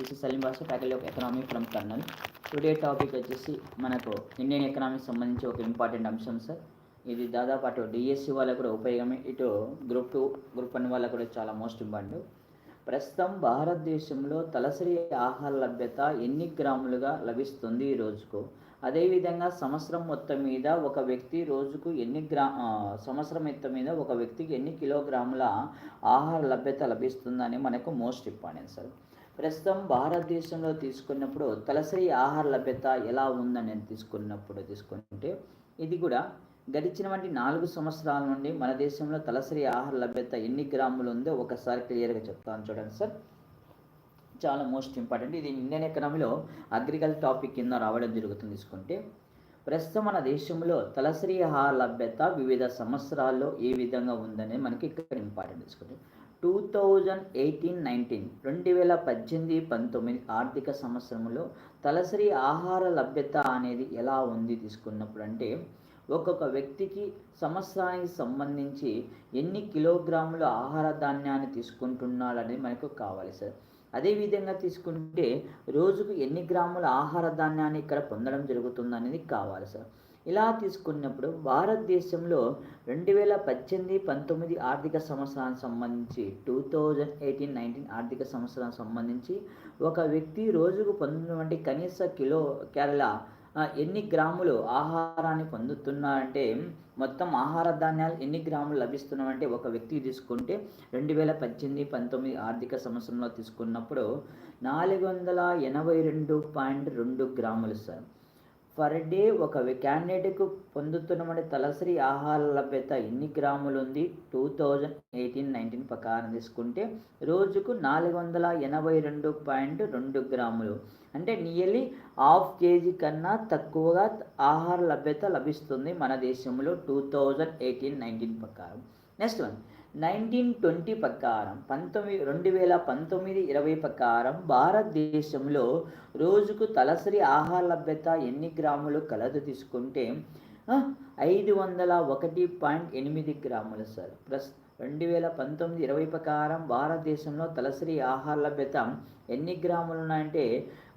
This is Saleem Basha faculty of economy from Kurnool today topic వచ్చేసి మనకు Indian ఎకనామీకి సంబంధించి ఒక ఇంపార్టెంట్ అంశం సార్ ఇది దాదాపు అటు డిఎస్సి వాళ్ళకు కూడా ఉపయోగమే. ఇటు గ్రూప్ టూ గ్రూప్ వన్ వాళ్ళకు కూడా చాలా మోస్ట్ ఇంపార్టెంట్ ప్రస్తుతం భారతదేశంలో తలసరి ఆహార లభ్యత ఎన్ని గ్రాములుగా లభిస్తుంది ఈ రోజుకు? అదేవిధంగా సంవత్సరం మొత్తం మీద ఒక వ్యక్తి రోజుకు ఎన్ని గ్రా సంవత్సరం మొత్తం మీద ఒక వ్యక్తికి ఎన్ని కిలోగ్రాముల ఆహార లభ్యత లభిస్తుందని మనకు మోస్ట్ ఇంపార్టెంట్ సార్ ప్రస్తుతం భారతదేశంలో తీసుకున్నప్పుడు తలసరి ఆహార లభ్యత ఎలా ఉందని తీసుకున్నప్పుడు తీసుకుంటే ఇది కూడా గడిచినటువంటి నాలుగు సంవత్సరాల నుండి మన దేశంలో తలసరి ఆహార లభ్యత ఎన్ని గ్రాములు ఉందో ఒకసారి క్లియర్గా చెప్తాను చూడండి సార్. చాలా మోస్ట్ ఇంపార్టెంట్. ఇది ఇండియన్ ఎకనామీలో అగ్రికల్చర్ టాపిక్ కింద రావడం జరుగుతుంది తీసుకుంటే. ప్రస్తుతం మన దేశంలో తలసరి ఆహార లభ్యత వివిధ సంవత్సరాల్లో ఏ విధంగా ఉందనే మనకి ఇక్కడ ఇంపార్టెంట్ తీసుకుంటే. టూ థౌజండ్ ఎయిటీన్ నైన్టీన్ రెండు వేల పద్దెనిమిది పంతొమ్మిది ఆర్థిక సంవత్సరంలో తలసరి ఆహార లభ్యత అనేది ఎలా ఉంది తీసుకున్నప్పుడు అంటే ఒక్కొక్క వ్యక్తికి సంవత్సరానికి సంబంధించి ఎన్ని కిలోగ్రాముల ఆహార ధాన్యాన్ని తీసుకుంటున్నాడనేది మనకు కావాలి సార్. అదేవిధంగా తీసుకుంటే రోజుకు ఎన్ని గ్రాముల ఆహార ధాన్యాన్ని ఇక్కడ పొందడం జరుగుతుందనేది కావాలి సార్. ఇలా తీసుకున్నప్పుడు భారతదేశంలో రెండు వేల పద్దెనిమిది పంతొమ్మిది ఆర్థిక సంవత్సరానికి సంబంధించి టూ థౌజండ్ ఎయిటీన్ నైన్టీన్ ఆర్థిక సంవత్సరానికి సంబంధించి ఒక వ్యక్తి రోజుకు పొందినటువంటి కనీస కిలో కేరళ ఎన్ని గ్రాములు ఆహారాన్ని పొందుతున్నారంటే మొత్తం ఆహార ధాన్యాలు ఎన్ని గ్రాములు లభిస్తున్నామంటే ఒక వ్యక్తి తీసుకుంటే రెండు వేల పద్దెనిమిది పంతొమ్మిది ఆర్థిక సంవత్సరంలో తీసుకున్నప్పుడు నాలుగు వందల ఎనభై రెండు పాయింట్ రెండు గ్రాములు సార్. పర్ డే ఒక క్యాండిడేట్కు పొందుతున్నటువంటి తలసరి ఆహార లభ్యత ఎన్ని గ్రాములు ఉంది టూ థౌజండ్ ఎయిటీన్ నైన్టీన్ ప్రకారం తీసుకుంటే రోజుకు నాలుగు వందల ఎనభై రెండు పాయింట్ రెండు గ్రాములు. అంటే నియర్లీ హాఫ్ కేజీ కన్నా తక్కువగా ఆహార లభ్యత లభిస్తుంది మన దేశంలో టూ థౌజండ్ ఎయిటీన్ నైన్టీన్ ప్రకారం. Next one. నైన్టీన్ ట్వంటీ ప్రకారం పంతొమ్మిది రెండు వేల పంతొమ్మిది ఇరవై ప్రకారం భారతదేశంలో రోజుకు తలసరి ఆహార లభ్యత ఎన్ని గ్రాములు కలదు తీసుకుంటే ఐదు వందల ఒకటి పాయింట్ ఎనిమిది గ్రాములు సార్. ప్రస్తుతం రెండు వేల పంతొమ్మిది ఇరవై ప్రకారం భారతదేశంలో తలసరి ఆహార లభ్యత ఎన్ని గ్రాములు ఉన్నాయంటే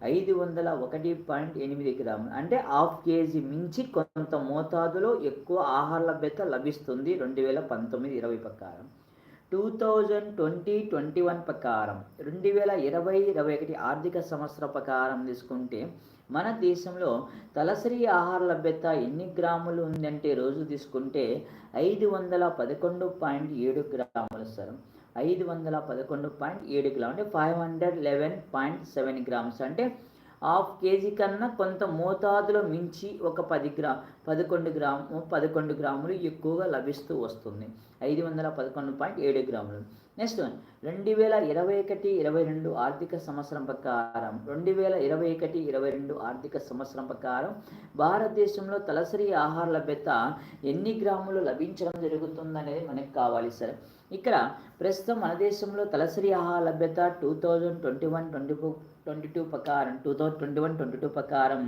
ఐదు వందల ఒకటి పాయింట్ ఎనిమిది గ్రాములు. అంటే హాఫ్ కేజీ మించి కొంత మోతాదులో ఎక్కువ ఆహార లభ్యత లభిస్తుంది రెండు వేల పంతొమ్మిది ఇరవై ప్రకారం. Two thousand twenty twenty one ప్రకారం రెండు వేల ఇరవై ఇరవై ఒకటి ఆర్థిక సంవత్సర ప్రకారం తీసుకుంటే మన దేశంలో తలసరి ఆహార లభ్యత ఎన్ని గ్రాములు ఉందంటే రోజు తీసుకుంటే ఐదు వందల పదకొండు పాయింట్ ఏడు గ్రాములు సరం. ఐదు వందల పదకొండు పాయింట్ ఏడు గ్రాములు. అంటే five hundred eleven point seven grams అంటే హాఫ్ కేజీ కన్నా కొంత మోతాదులో మించి ఒక పది గ్రా పదకొండు గ్రాము పదకొండు గ్రాములు ఎక్కువగా లభిస్తూ వస్తుంది. ఐదు వందల పదకొండు పాయింట్ ఏడు గ్రాములు. నెక్స్ట్ రెండు వేల ఇరవై ఒకటి ఇరవై రెండు ఆర్థిక సంవత్సరం ప్రకారం రెండు వేల ఇరవై ఒకటి ఇరవై రెండు ఆర్థిక సంవత్సరం ప్రకారం భారతదేశంలో తలసరి ఆహార లభ్యత ఎన్ని గ్రాములు లభించడం జరుగుతుందనేది మనకు కావాలి సార్. ఇక్కడ ప్రస్తుతం మన దేశంలో తలసరి ఆహార లభ్యత two thousand twenty one twenty four twenty two ప్రకారం two thousand twenty one twenty two ప్రకారం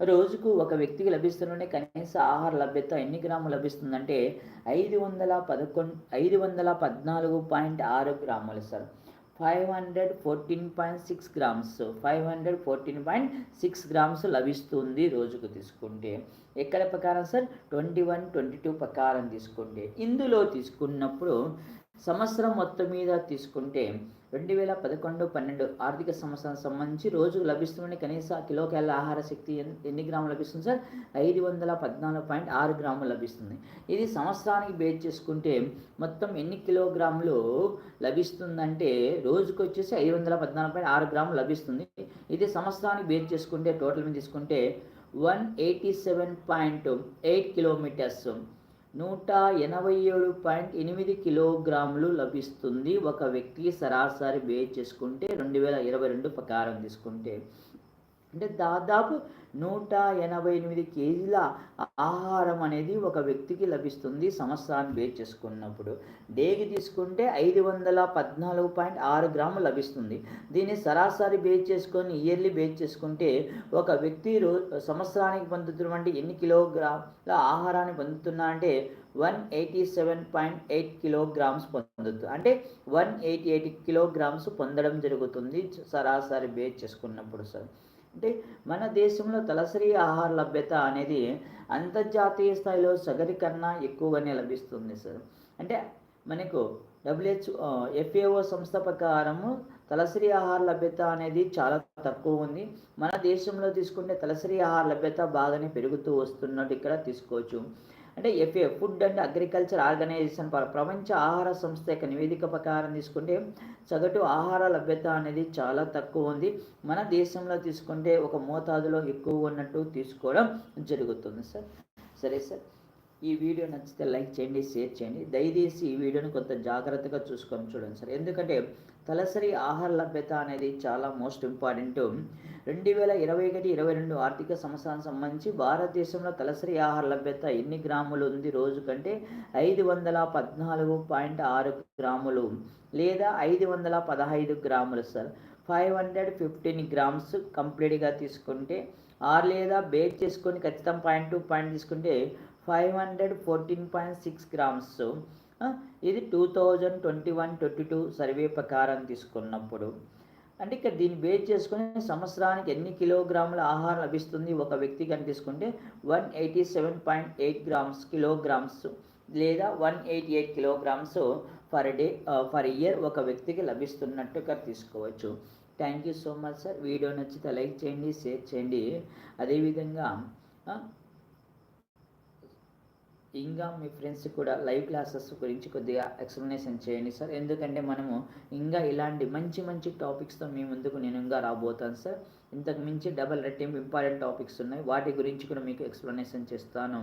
రోజుకు ఒక వ్యక్తికి లభిస్తున్న కనీస ఆహార లభ్యత ఎన్ని గ్రాములు లభిస్తుందంటే ఐదు వందల పదకొండు ఐదు వందల పద్నాలుగు పాయింట్ ఆరు గ్రాములు sir. Five hundred fourteen point six grams five hundred fourteen point six grams లభిస్తుంది రోజుకు తీసుకుంటే. ఎక్కడ ప్రకారం sir? Twenty one twenty two ప్రకారం తీసుకుంటే. ఇందులో తీసుకున్నప్పుడు సంవత్సరం మొత్తం మీద తీసుకుంటే రెండు వేల పదకొండు పన్నెండు ఆర్థిక సంవత్సరానికి సంబంధించి రోజుకు లభిస్తున్న కనీస కిలో ఆహార శక్తి ఎన్ని గ్రాములు లభిస్తుంది సార్? ఐదు వందల పద్నాలుగు పాయింట్ ఆరు గ్రాములు లభిస్తుంది. ఇది సంవత్సరానికి బేస్ చేసుకుంటే మొత్తం ఎన్ని కిలోగ్రాములు లభిస్తుందంటే రోజుకు వచ్చేసి ఐదు వందల పద్నాలుగు పాయింట్ ఆరు గ్రాములు లభిస్తుంది. ఇది సంవత్సరానికి బేస్ చేసుకుంటే టోటల్ మీద తీసుకుంటే one eighty seven point eight kilometres నూట ఎనభై ఏడు పాయింట్ ఎనిమిది కిలోగ్రాములు లభిస్తుంది. ఒక వ్యక్తికి సరాసరి బే చేసుకుంటే రెండు వేల ఇరవై రెండు ప్రకారం తీసుకుంటే. అంటే దాదాపు నూట ఎనభై ఎనిమిది కేజీల ఆహారం అనేది ఒక వ్యక్తికి లభిస్తుంది సంవత్సరాన్ని బేస్ చేసుకున్నప్పుడు. డేకి తీసుకుంటే ఐదు వందల పద్నాలుగు పాయింట్ ఆరు గ్రాములు లభిస్తుంది. దీన్ని సరాసరి బేస్ చేసుకొని ఇయర్లీ బేస్ చేసుకుంటే ఒక వ్యక్తి రో సంవత్సరానికి పొందుతున్నటువంటి ఎన్ని కిలోగ్రాముల ఆహారాన్ని పొందుతున్నా అంటే one eighty seven point eight kilograms పొందుతుంది అంటే వన్ ఎయిటీ ఎయిట్ కిలోగ్రామ్స్ పొందడం జరుగుతుంది సరాసరి బేస్ చేసుకున్నప్పుడు సార్. అంటే మన దేశంలో తలసరి ఆహార లభ్యత అనేది అంతర్జాతీయ స్థాయిలో సగరి కన్నా ఎక్కువగానే లభిస్తుంది సార్. అంటే మనకు డబ్ల్యూహెచ్ ఎఫ్ఏఓ సంస్థ ప్రకారము తలసరి ఆహార లభ్యత అనేది చాలా తక్కువ ఉంది. మన దేశంలో తీసుకుంటే తలసరి ఆహార లభ్యత బాగానే పెరుగుతూ వస్తున్నట్టు ఇక్కడ తీసుకోవచ్చు. అంటే FA food and agriculture organisation ప్రపంచ ఆహార సంస్థ యొక్క నివేదిక ప్రకారం తీసుకుంటే సగటు ఆహార లభ్యత అనేది చాలా తక్కువ ఉంది. మన దేశంలో తీసుకుంటే ఒక మోతాదులో ఎక్కువ ఉన్నట్టు తీసుకోవడం జరుగుతుంది సార్. సరే సార్. ఈ వీడియో నచ్చితే లైక్ చేయండి షేర్ చేయండి. దయచేసి ఈ వీడియోని కొంత జాగ్రత్తగా చూసుకొని చూడండి సార్. ఎందుకంటే తలసరి ఆహార లభ్యత అనేది చాలా మోస్ట్ ఇంపార్టెంట్. రెండు వేల ఇరవై ఒకటి ఇరవై రెండు ఆర్థిక సంవత్సరానికి సంబంధించి భారతదేశంలో తలసరి ఆహార లభ్యత ఎన్ని గ్రాములు ఉంది? రోజు కంటే ఐదు వందల పద్నాలుగు పాయింట్ ఆరు గ్రాములు లేదా ఐదు వందల పదహైదు గ్రాములు sir. Five hundred fifteen grams కంప్లీట్గా తీసుకుంటే ఆరు లేదా బేక్ చేసుకొని ఖచ్చితం పాయింట్ టు పాయింట్ తీసుకుంటే five hundred fourteen point six grams. ఇది two thousand twenty one twenty two survey ప్రకారం తీసుకున్నప్పుడు. అంటే ఇక్కడ దీన్ని బేస్ చేసుకుని సంవత్సరానికి ఎన్ని కిలోగ్రాముల ఆహారం లభిస్తుంది ఒక వ్యక్తికి అని తీసుకుంటే one eighty seven point eight grams kilograms లేదా one eighty eight kilograms per day per year ఒక వ్యక్తికి లభిస్తున్నట్టుగా తీసుకోవచ్చు. Thank you so much sir. Video నచ్చితే లైక్ చేయండి షేర్ చేయండి. అదేవిధంగా ఇంకా మీ ఫ్రెండ్స్ కూడా లైవ్ క్లాసెస్ గురించి కొద్దిగా ఎక్స్ప్లెనేషన్ చేయండి సార్. ఎందుకంటే మనము ఇంకా ఇలాంటి మంచి మంచి టాపిక్స్తో మీ ముందుకు నేను ఇంకా రాబోతాను సార్. ఇంతకు మించి డబల్ రెట్టింపు ఇంపార్టెంట్ టాపిక్స్ ఉన్నాయి. వాటి గురించి కూడా మీకు ఎక్స్ప్లెనేషన్ చేస్తాను.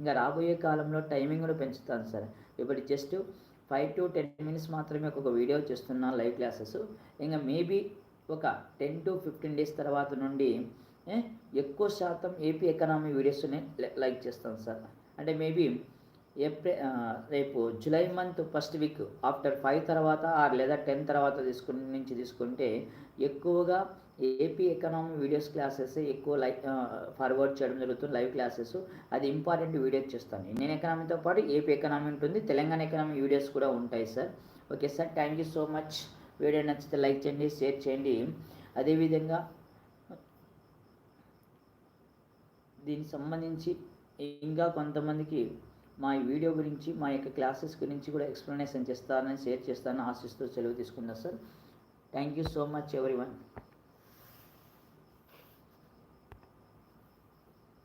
ఇంకా రాబోయే కాలంలో టైమింగ్ కూడా పెంచుతాను సార్. ఇప్పుడు just five to ten minutes మాత్రమే ఒక వీడియో చేస్తున్నాను లైవ్ క్లాసెస్. ఇంకా మేబీ ఒక టెన్ టు ఫిఫ్టీన్ డేస్ తర్వాత నుండి ఎక్కువ శాతం ఏపీ ఎకనామీ వీడియోస్ని లైక్ చేస్తాను సార్. అంటే మేబీ ఏప్రిల్ రేపు July month first week after five తర్వాత ఆర్ లేదా టెన్ తర్వాత తీసుకుని నుంచి తీసుకుంటే ఎక్కువగా ఏపీ ఎకనామీ వీడియోస్ క్లాసెస్ ఎక్కువ లైక్ ఫార్వర్డ్ చేయడం జరుగుతుంది లైవ్ క్లాసెస్. అది ఇంపార్టెంట్ వీడియోస్ చేస్తాను. ఇండియన్ ఎకనామీతో పాటు ఏపీ ఎకనామీ ఉంటుంది తెలంగాణ ఎకనామీ వీడియోస్ కూడా ఉంటాయి sir. Okay sir thank you so much. Video నచ్చితే లైక్ చేయండి షేర్ చేయండి. అదేవిధంగా దీనికి సంబంధించి ఇంకా కొంతమందికి మా ఈ వీడియో గురించి మా యొక్క క్లాసెస్ గురించి కూడా ఎక్స్ప్లెనేషన్ చేస్తానని షేర్ చేస్తానని ఆశిస్తూ సెలవు తీసుకున్నా sir. Thank you so much ఎవరి